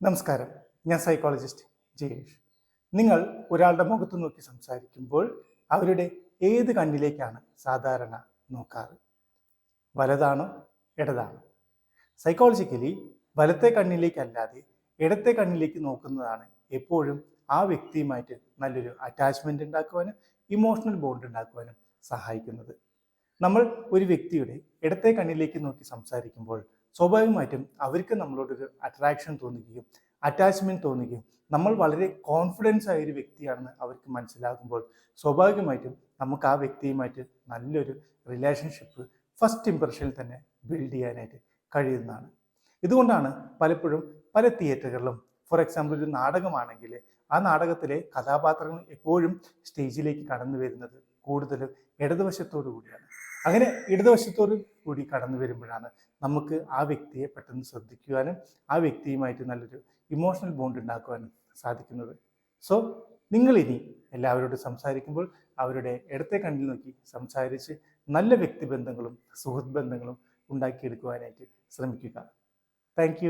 നമസ്കാരം. ഞാൻ സൈക്കോളജിസ്റ്റ് ജയേഷ്. നിങ്ങൾ ഒരാളുടെ മുഖത്ത് നോക്കി സംസാരിക്കുമ്പോൾ അവരുടെ ഏത് കണ്ണിലേക്കാണ് സാധാരണ നോക്കാറ്? വലതാണോ ഇടതാണോ? സൈക്കോളജിക്കലി വലത്തെ കണ്ണിലേക്കല്ലാതെ ഇടത്തെ കണ്ണിലേക്ക് നോക്കുന്നതാണ് എപ്പോഴും ആ വ്യക്തിയുമായിട്ട് നല്ലൊരു അറ്റാച്ച്മെന്റ് ഉണ്ടാക്കുവാനും ഇമോഷണൽ ബോണ്ട് ഉണ്ടാക്കുവാനും സഹായിക്കുന്നത്. നമ്മൾ ഒരു വ്യക്തിയുടെ ഇടത്തെ കണ്ണിലേക്ക് നോക്കി സംസാരിക്കുമ്പോൾ സ്വാഭാവികമായിട്ടും അവർക്ക് നമ്മളോടൊരു അട്രാക്ഷൻ തോന്നിക്കുകയും അറ്റാച്ച്മെന്റ് തോന്നുകയും നമ്മൾ വളരെ കോൺഫിഡൻസ് ആയ ഒരു വ്യക്തിയാണെന്ന് അവർക്ക് മനസ്സിലാകുമ്പോൾ സ്വാഭാവികമായിട്ടും നമുക്ക് ആ വ്യക്തിയുമായിട്ട് നല്ലൊരു റിലേഷൻഷിപ്പ് ഫസ്റ്റ് ഇമ്പ്രഷനിൽ തന്നെ ബിൽഡ് ചെയ്യാനായിട്ട് കഴിയുന്നതാണ്. ഇതുകൊണ്ടാണ് പലപ്പോഴും പല തിയേറ്ററുകളിലും ഫോർ എക്സാമ്പിൾ ഒരു നാടകമാണെങ്കിൽ ആ നാടകത്തിലെ കഥാപാത്രങ്ങൾ എപ്പോഴും സ്റ്റേജിലേക്ക് കടന്നു വരുന്നത് കൂടുതലും ഇടതുവശത്തോടു കൂടിയാണ്. അങ്ങനെ ഇടതുവശത്തോട് കൂടി കടന്നു വരുമ്പോഴാണ് നമുക്ക് ആ വ്യക്തിയെ പെട്ടെന്ന് ശ്രദ്ധിക്കുവാനും ആ വ്യക്തിയുമായിട്ട് നല്ലൊരു ഇമോഷണൽ ബോണ്ട് ഉണ്ടാക്കുവാനും സാധിക്കുന്നത്. സോ നിങ്ങൾ ഇനി എല്ലാവരോടും സംസാരിക്കുമ്പോൾ അവരുടെ ഇടത്തെ കണ്ണിൽ നോക്കി സംസാരിച്ച് നല്ല വ്യക്തിബന്ധങ്ങളും സുഹൃത്ത് ബന്ധങ്ങളും ഉണ്ടാക്കിയെടുക്കുവാനായിട്ട് ശ്രമിക്കുക. താങ്ക്